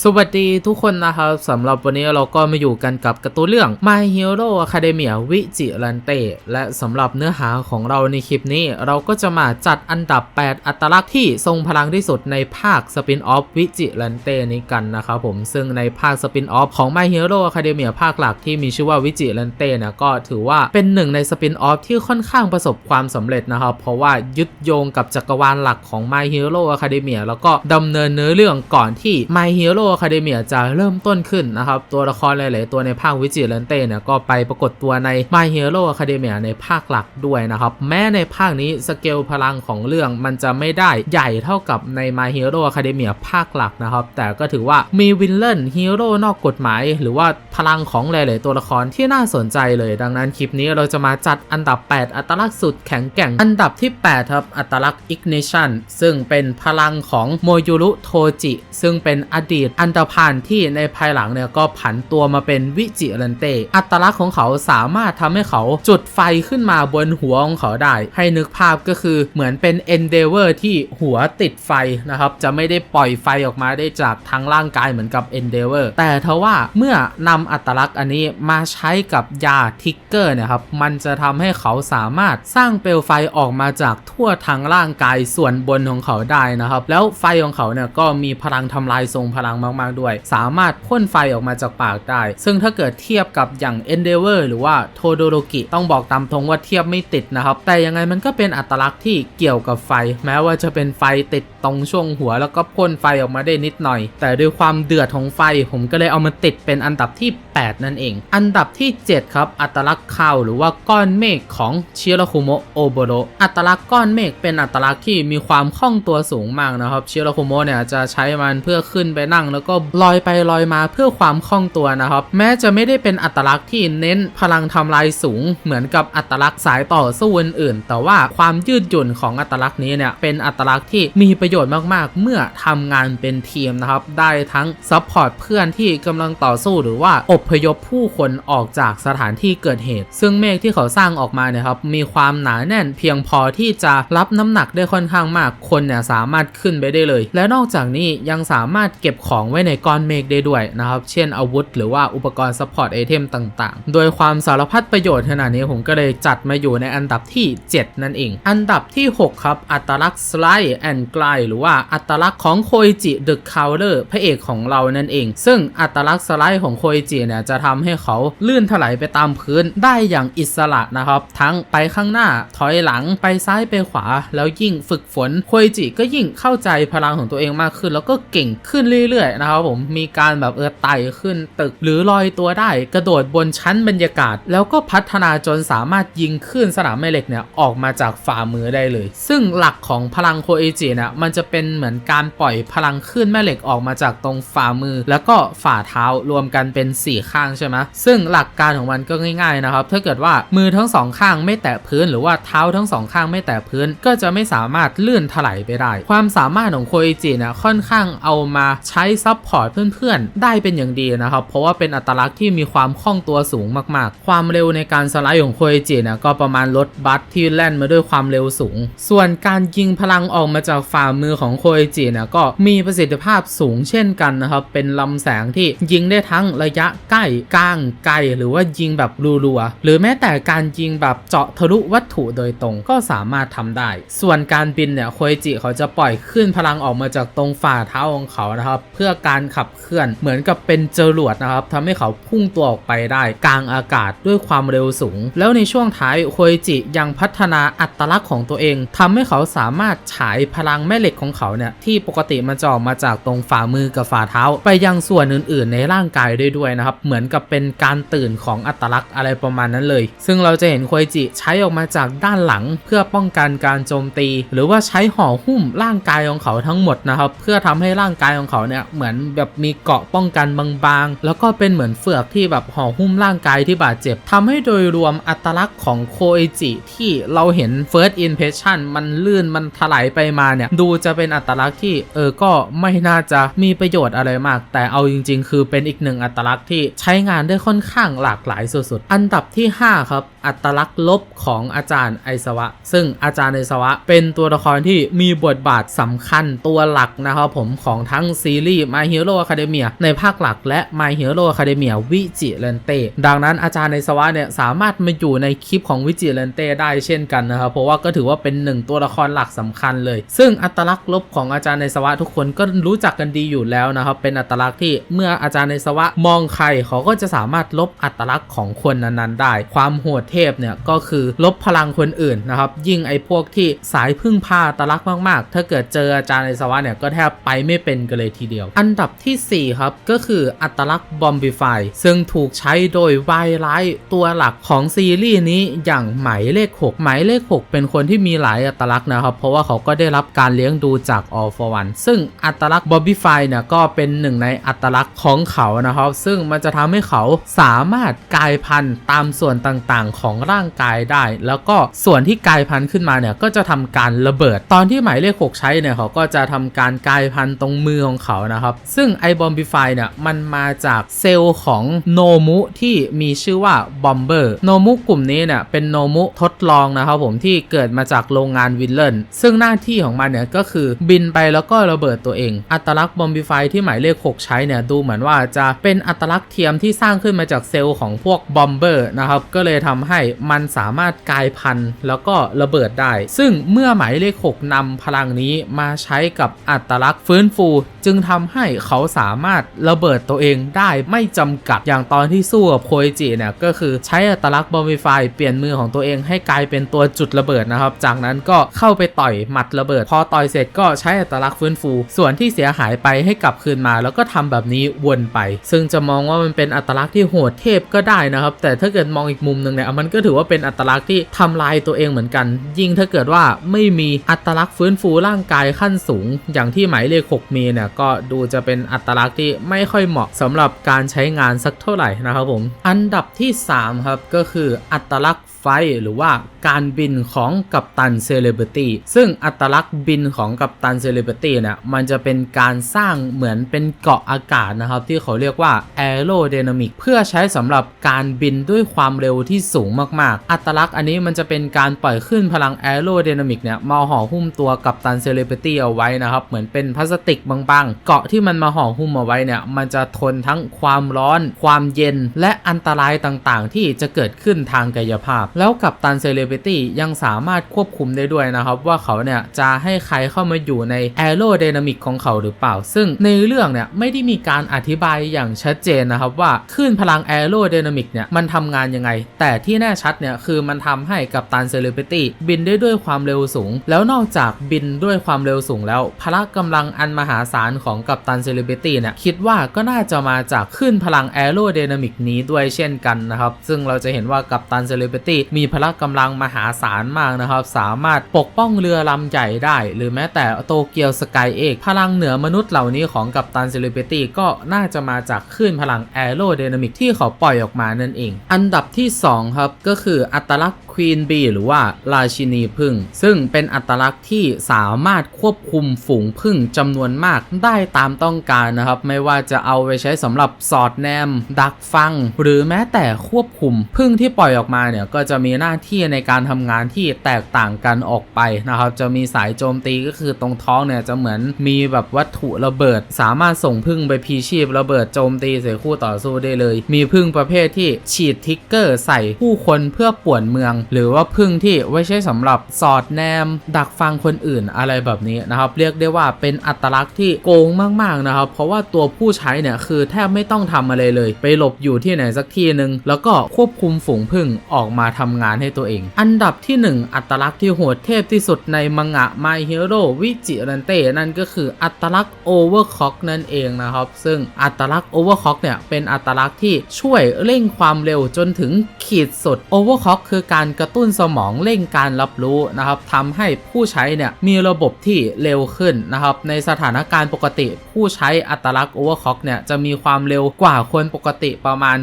สวัสดีทุกคนนะครับสำหรับวันนี้เราก็มาอยู่กันกับการ์ตูนเรื่อง My Hero Academia วิจิรันเตและสำหรับเนื้อหาของเราในคลิปนี้ เราก็จะมาจัดอันดับ 8 อัตลักษณ์ที่ทรงพลังที่สุดในภาคสปินออฟวิจิรันเตนี้กันนะครับผมซึ่งในภาคสปินออฟของ My Hero Academia ภาคหลักที่มีชื่อว่าวิจิรันเตนะก็ถือว่าเป็นหนึ่งในสปินออฟที่ค่อนข้างประสบความสำเร็จนะครับเพราะว่ายึดโยงกับจักรวาลหลักของ My Hero Academia แล้วก็ดำเนินเนื้อเรื่องก่อนที่ My Hero Academia จะเริ่มต้นขึ้นนะครับ ตัวละครหลาย ๆ ตัวในภาควิจิเลนเต้เนี่ยก็ไปปรากฏตัวใน My Hero Academia ในภาคหลักด้วยนะครับ แม้ในภาคนี้สเกลพลังของเรื่องมันจะไม่ได้ใหญ่เท่ากับใน My Hero Academia ภาคหลักนะครับ แต่ก็ถือว่ามีวินเลนฮีโร่นอกกฎหมาย หรือว่าพลังของหลาย ๆ ตัวละครที่น่าสนใจเลย ดังนั้นคลิปนี้เราจะมาจัดอันดับ 8 อัตลักษณ์สุดแข็งแกร่ง อันดับที่ 8 ครับ อัตลักษณ์ Ignition ซึ่งเป็นพลังของโมยุรุโทจิ ซึ่งเป็นอดีตอันตรพานที่ในภายหลังเนี่ยก็ผันตัวมาเป็นวิจิรันเต อัตลักษณ์ของเขาสามารถทำให้เขาจุดไฟขึ้นมาบนหัวของเขาได้ ให้นึกภาพก็คือเหมือนเป็น Endeavor ที่หัวติดไฟนะครับ จะไม่ได้ปล่อยไฟออกมาได้จากทางร่างกายเหมือนกับ Endeavor แต่ทว่าเมื่อนำอัตลักษณ์อันนี้มาใช้กับยาทิกเกอร์นี่ยครับ มันจะทำให้เขาสามารถสร้างเปลวไฟออกมาจากทั่วทั้งร่างกายส่วนบนของเขาได้นะครับ แล้วไฟของเขาเนี่ยก็มีพลังทำลายทรงพลังมากๆด้วย สามารถพ่นไฟออกมาจากปากได้ ซึ่งถ้าเกิดเทียบกับอย่าง Endeavor หรือว่าโทโดโรกิต้องบอกตามตรงว่าเทียบไม่ติดนะครับ แต่ยังไงมันก็เป็นอัตลักษณ์ที่เกี่ยวกับไฟ แม้ว่าจะเป็นไฟติดตรงช่วงหัว แล้วก็พ่นไฟออกมาได้นิดหน่อย แต่ด้วยความเดือดของไฟผมก็เลยเอามาติดเป็นอันดับที่ 8 นั่นเอง อันดับที่ 7 ครับ อัตลักษณ์ข่าวหรือว่าก้อนเมฆของชิรคุโมะโอโบโรอัตลักษณ์ก้อนเมฆเป็นอัตลักษณ์ที่มีความคล่องตัวสูงมากนะครับชิรคุโมะเนี่ยจะใช้มันเพื่อขึ้นไปนั่งแล้วก็ลอยไปลอยมาเพื่อความคล่องตัวนะครับ แม้จะไม่ได้เป็นอัตลักษณ์ที่เน้นพลังทำลายสูง เหมือนกับอัตลักษณ์สายต่อสู้อื่นๆ แต่ว่าความยืดหยุ่นของอัตลักษณ์นี้เนี่ยเป็นอัตลักษณ์ที่มีประโยชน์มากๆ เมื่อทำงานเป็นทีมนะครับ ได้ทั้งซัพพอร์ตเพื่อนที่กำลังต่อสู้หรือว่าอบพยพผู้คนออกจากสถานที่เกิดเหตุ ซึ่งเมฆที่เขาสร้างออกมาเนี่ยครับมีความหนาแน่นเพียงพอที่จะรับน้ำหนักได้ค่อนข้างมากคนเนี่ยสามารถขึ้นไปได้เลย และนอกจากนี้ยังสามารถเก็บขของไว้ในก้อนเมฆได้ด้วยนะครับ เช่นอาวุธหรือว่าอุปกรณ์ซัพพอร์ตไอเทมต่างๆ โดยความสารพัดประโยชน์ขนาดนี้ผมก็เลยจัดมาอยู่ในอันดับที่ 7 นั่นเอง อันดับที่ 6 ครับ อัตลักษณ์สไลด์แอนด์ไกลหรือว่าอัตลักษณ์ของโคอิจิเดอะคาวเลอร์พระเอกของเรานั่นเอง ซึ่งอัตลักษณ์สไลด์ของโคอิจิเนี่ยจะทำให้เขาลื่นถลายไปตามพื้นได้อย่างอิสระนะครับ ทั้งไปข้างหน้าถอยหลังไปซ้ายไปขวา แล้วยิ่งฝึกฝนโคอิจิก็ยิ่งเข้าใจพลังของตัวเองมากขึ้น แล้วก็เก่งขึ้นเรื่อยๆนะครับผมมีการแบบเออไต่ขึ้นตึกหรือลอยตัวได้ กระโดดบนชั้นบรรยากาศ แล้วก็พัฒนาจนสามารถยิงขึ้นสนามแม่เหล็กเนี่ยออกมาจากฝ่ามือได้เลย ซึ่งหลักของพลังโคเอจิเนี่ยมันจะเป็นเหมือนการปล่อยพลังขึ้นแม่เหล็กออกมาจากตรงฝ่ามือ แล้วก็ฝ่าเท้ารวมกันเป็น 4 ข้างใช่ไหมซึ่งหลักการของมันก็ง่ายๆนะครับถ้าเกิดว่ามือทั้งสองข้างไม่แตะพื้น หรือว่าเท้าทั้งสองข้างไม่แตะพื้น ก็จะไม่สามารถลื่นถลายไปได้ ความสามารถของโคเอจิเนี่ยค่อนข้างเอามาใช้ซับพอร์ตเพื่อนๆ ได้เป็นอย่างดีนะครับ เพราะว่าเป็นอัตลักษณ์ที่มีความคล่องตัวสูงมากๆ ความเร็วในการสไลด์ของโคเอจิเนี่ยก็ประมาณรถบัสที่แล่นมาด้วยความเร็วสูง ส่วนการยิงพลังออกมาจากฝ่ามือของโคเอจิเนี่ยก็มีประสิทธิภาพสูงเช่นกันนะครับเป็นลำแสงที่ยิงได้ทั้งระยะใกล้กลางไกลหรือว่ายิงแบบรัวๆหรือแม้แต่การยิงแบบเจาะทะลุวัตถุโดยตรงก็สามารถทำได้ ส่วนการบินเนี่ยโคเอจิเขาจะปล่อยขึ้นพลังออกมาจากตรงฝ่าเท้าของเขานะครับเพื่อการขับเคลื่อน เหมือนกับเป็นจรวดนะครับทำให้เขาพุ่งตัวออกไปได้กลางอากาศด้วยความเร็วสูง แล้วในช่วงท้ายโคเอจิยังพัฒนาอัตลักษณ์ของตัวเองทำให้เขาสามารถฉายพลังแม่เหล็กของเขาเนี่ยที่ปกติมันจะออกมาจากตรงฝ่ามือกับฝ่าเท้า ไปยังส่วนอื่น ๆ ในร่างกายได้ด้วยนะครับ เหมือนกับเป็นการตื่นของอัตลักษณ์อะไรประมาณนั้นเลย ซึ่งเราจะเห็นโคเอจิใช้ออกมาจากด้านหลัง เพื่อป้องกันการโจมตี หรือว่าใช้ห่อหุ้มร่างกายของเขาทั้งหมดนะครับ เพื่อทำให้ร่างกายของเขาเนี่ยเหมือนแบบมีเกราะป้องกันบางๆ แล้วก็เป็นเหมือนเฟือกที่แบบห่อหุ้มร่างกายที่บาดเจ็บทำให้โดยรวมอัตลักษณ์ของโคเอจิที่เราเห็น first impression มันลื่นมันถลายไปมาเนี่ย ดูจะเป็นอัตลักษณ์ที่เออก็ไม่น่าจะมีประโยชน์อะไรมาก แต่เอาจริง ๆ คือเป็นอีกหนึ่งอัตลักษณ์ที่ใช้งานได้ค่อนข้างหลากหลายสุดๆ อันดับที่ 5 ครับ อัตลักษณ์ลบของอาจารย์ไอสวะ ซึ่งอาจารย์ไอสวะ เป็นตัวละครที่มีบทบาทสำคัญตัวหลักนะครับผมของทั้งซีรีส์ My Hero Academia ในภาคหลักและ My Hero Academia วิจิเลนเต้ดังนั้นอาจารย์ไอสวะเนี่ยสามารถมาอยู่ในคลิปของวิจิเลนเต้ได้เช่นกันนะครับเพราะว่าก็ถือว่าเป็นหนึ่งตัวละครหลักสำคัญเลย ซึ่งอัตลักษณ์ลบของอาจารย์ไอสวะทุกคนก็รู้จักกันดีอยู่แล้วนะครับเป็นอัตลักษณ์ที่เมื่ออาจารย์ไอสวะมองใครเขาก็จะสามารถลบอัตลักษณ์ของคนนั้นๆได้ ความโหดเทพเนี่ยก็คือลบพลังคนอื่นนะครับ ยิ่งไอ้พวกที่สายพึ่งพาอัตลักษณ์มากๆ ถ้าเกิดเจออาจารย์ไอสวะเนี่ยก็แทบไปไม่เป็นกันเลยทีเดียว อันดับทีสี่4 ครับก็คืออัตลักษณ์บอมบิฟายซึ่งถูกใช้โดยวายไลท์ตัวหลักของซีรีส์นี้อย่างหมายเลข 6 หมายเลข 6 เป็นคนที่มีหลายอัตลักษณ์นะครับ เพราะว่าเขาก็ได้รับการเลี้ยงดูจาก All for One ซึ่งอัตลักษณ์บอมบิฟายเนี่ยก็เป็นหนึ่งในอัตลักษณ์ของเขานะครับ ซึ่งมันจะทำให้เขาสามารถกลายพันธุ์ตามส่วนต่างๆของร่างกายได้ แล้วก็ส่วนที่กลายพันธุ์ขึ้นมาเนี่ยก็จะทำการระเบิด ตอนที่หมายเลข 6 ใช้เนี่ยเขาก็จะทำการกลายพันธุ์ตรงมือของเขานะครับ ซึ่งไอบอมบิฟายเนี่ยมันมาจากเซลล์ของโนมุที่มีชื่อว่าบอมเบอร์โนมุกลุ่มนี้เนี่ยเป็นโนมุทดลองนะครับผมที่เกิดมาจากโรงงานวิลเลนซึ่งหน้าที่ของมันเนี่ยก็คือบินไปแล้วก็ระเบิดตัวเอง อัตลักษณ์บอมบิฟายที่หมายเลข 6 ใช้เนี่ยดูเหมือนว่าจะเป็นอัตลักษณ์เทียมที่สร้างขึ้นมาจากเซลล์ของพวกบอมเบอร์นะครับก็เลยทำให้มันสามารถกลายพันธุ์แล้วก็ระเบิดได้ ซึ่งเมื่อหมายเลข 6นำพลังนี้มาใช้กับอัตลักษณ์ฟื้นฟู จึงทำให้เขาสามารถระเบิดตัวเองได้ไม่จำกัดอย่างตอนที่สู้กับโคอิจิเนี่ยก็คือใช้อัตลักษณ์บอมบิฟายเปลี่ยนมือของตัวเองให้กลายเป็นตัวจุดระเบิดนะครับ จากนั้นก็เข้าไปต่อยหมัดระเบิด พอต่อยเสร็จก็ใช้อัตลักษณ์ฟื้นฟู ส่วนที่เสียหายไปให้กลับคืนมา แล้วก็ทำแบบนี้วนไป ซึ่งจะมองว่ามันเป็นอัตลักษณ์ที่โหดเทพก็ได้นะครับ แต่ถ้าเกิดมองอีกมุมหนึ่งเนี่ยมันก็ถือว่าเป็นอัตลักษณ์ที่ทำลายตัวเองเหมือนกัน ยิ่งถ้าเกิดว่าไม่มีอัตลักษณ์ฟื้นฟูร่างกายขั้นสูง อย่างที่หมายเลข6มีเนี่ยก็ดูจะเป็นอัตลักษณ์ที่ไม่ค่อยเหมาะสำหรับการใช้งานสักเท่าไหร่นะครับผม อันดับที่ 3 ครับ ก็คืออัตลักษณ์ไฟหรือว่าการบินของกัปตันเซเลบริตี้ซึ่งอัตลักษณ์บินของกัปตันเซเลบริตี้เนี่ยมันจะเป็นการสร้างเหมือนเป็นเกาะอากาศนะครับ ที่เขาเรียกว่าแอโร d y นามิกเพื่อใช้สำหรับการบินด้วยความเร็วที่สูงมากๆ อัตลักษณ์อันนี้มันจะเป็นการปล่อยขึ้นพลังแอโร d y นามิกเนี่ยมาห่อหุ้มตัวกัปตันเซเลบริตี้เอาไว้นะครับ เหมือนเป็นพลาสติกบางๆ เกาะที่มันมาห่อหุ้มเอาไว้เนี่ยมันจะทนทั้งความร้อน ความเย็น และอันตรายต่างๆ ที่จะเกิดขึ้นทางกายภาพ แล้วกัปตันเซเลบริตี้ยังสามารถควบคุมได้ด้วยนะครับ ว่าเขาเนี่ยจะให้ใครเข้ามาอยู่ในแอโร d y นามิกของเขาหรือเปล่า ซึ่งในเรื่องเนี่ยไม่ได้มีการอธิบายอย่างชัดเจนนะครับว่าคลื่นพลังแอโร d y นามิกเนี่ยมันทำงานยังไง แต่ที่แน่ชัดเนี่ยคือมันทำให้กัปตันเซเลบริตี้บินได้ด้วยความเร็วสูง แล้วนอกจากบินด้วยความเร็วสูงแล้วพละกำลังอันมหาศาลของกัปตันเซเลบริตี้เนี่ยคิดว่าก็น่าจะมาจากคลื่นพลังแอโร d y นามิกนี้ด้วยเช่นกันนะครับ ซึ่งเราจะเห็นว่ากัปตันเซเลบริตี้มีพละกำลังมหาศาลมากนะครับ สามารถปกป้องเรือลำใหญ่ได้ หรือแม้แต่โตเกียวสกายเอกพลังเหนือมนุษย์เหล่านี้ของกัปตันเซเลบริตี้ก็น่าจะมาจากคลื่นพลังแอโร d y นามิกที่เขาปล่อยออกมานั่นเอง อันดับที่2ครับก็คืออัตลักษณ์ควีนบีหรือว่าราชินีพึ่ง ซึ่งเป็นอัตลักษณ์ที่สามารถควบคุมฝูงพึ่งจำนวนมากได้ตามต้องการนะครับ ไม่ว่าจะเอาไปใช้สำหรับสอดแนม ดักฟัง หรือแม้แต่ควบคุมพึ่งที่ปล่อยออกมาเนี่ยก็จะมีหน้าที่ในการทำงานที่แตกต่างกันออกไปนะครับ จะมีสายโจมตีก็คือตรงท้องเนี่ยจะเหมือนมีแบบวัตถุระเบิด สามารถส่งพึ่งไปพีชีพระเบิดโจมตีใส่คู่ต่อสู้ได้เลย มีพึ่งประเภทที่ฉีดทิกเกอร์ใส่ผู้คนเพื่อป่วนเมืองหรือว่าพึ่งที่ไว้ใช้สำหรับสอดแนม ดักฟังคนอื่นอะไรแบบนี้นะครับ เรียกได้ว่าเป็นอัตลักษณ์ที่โกงมากๆนะครับ เพราะว่าตัวผู้ใช้เนี่ยคือแทบไม่ต้องทำอะไรเลย ไปหลบอยู่ที่ไหนสักที่หนึ่งแล้วก็ควบคุมฝูงพึ่งออกมาทำงานให้ตัวเอง อันดับที่ 1 อัตลักษณ์ที่โหดเทพที่สุดในมังงะ My Hero วิจิรันเต้นั่นก็คืออัตลักษณ์ Overclock นั่นเองนะครับ ซึ่งอัตลักษณ์ Overclock เนี่ยเป็นอัตลักษณ์ที่ช่วยเร่งความเร็วจนถึงขีดสุด Overclock คือการกระตุ้นสมองเร่งการรับรู้นะครับทำให้ผู้ใช้เนี่ยมีระบบที่เร็วขึ้นนะครับ ในสถานการณ์ปกติ ผู้ใช้อัตลักษณ์โอเวอร์คล็อกเนี่ยจะมีความเร็วกว่าคนปกติประมาณ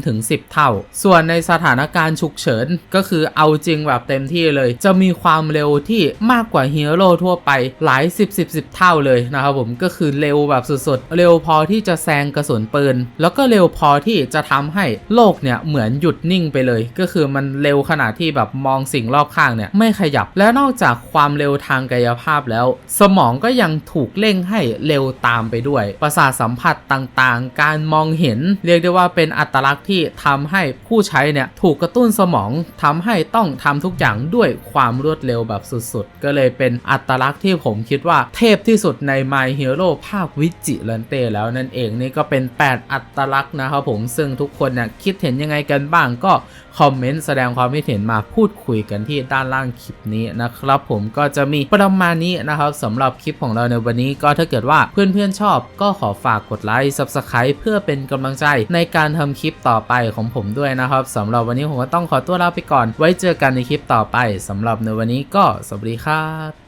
3-10 เท่า ส่วนในสถานการณ์ฉุกเฉินก็คือเอาจริงแบบเต็มที่เลย จะมีความเร็วที่มากกว่าฮีโร่ทั่วไปหลาย 10 10 10 เท่าเลยนะครับผมก็คือเร็วแบบสุดๆ เร็วพอที่จะแซงกระสุนปืน แล้วก็เร็วพอที่จะทำให้โลกเนี่ยเหมือนหยุดนิ่งไปเลย ก็คือมันเร็วขนาดที่แบบมองสิ่งรอบข้างเนี่ยไม่ขยับ และนอกจากความเร็วทางกายภาพแล้ว สมองก็ยังถูกเร่งให้เร็วตามไปด้วย ประสาทสัมผัสต่างๆ การมองเห็น เรียกได้ว่าเป็นอัตลักษณ์ที่ทำให้ผู้ใช้เนี่ยถูกกระตุ้นสมองทำให้ต้องทำทุกอย่างด้วยความรวดเร็วแบบสุดๆ ก็เลยเป็นอัตลักษณ์ที่ผมคิดว่าเทพที่สุดใน My Hero ภาควิจิลันเต้แล้วนั่นเองนี่ก็เป็น 8 อัตลักษณ์นะครับผมซึ่งทุกคนเนี่ยคิดเห็นยังไงกันบ้างก็คอมเมนต์แสดงความคิดเห็นมาพูดคุยกันที่ด้านล่างคลิปนี้นะครับผมก็จะมีประมาณนี้นะครับสำหรับคลิปของเราในวันนี้ก็ถ้าเกิดว่าเพื่อนๆชอบ ก็ขอฝากกดไลค์ Subscribe เพื่อเป็นกำลังใจในการทำคลิปต่อไปของผมด้วยนะครับสำหรับวันนี้ผมก็ต้องขอตัวลาไปก่อน ไว้เจอกันในคลิปต่อไปสำหรับในวันนี้ก็สวัสดีครับ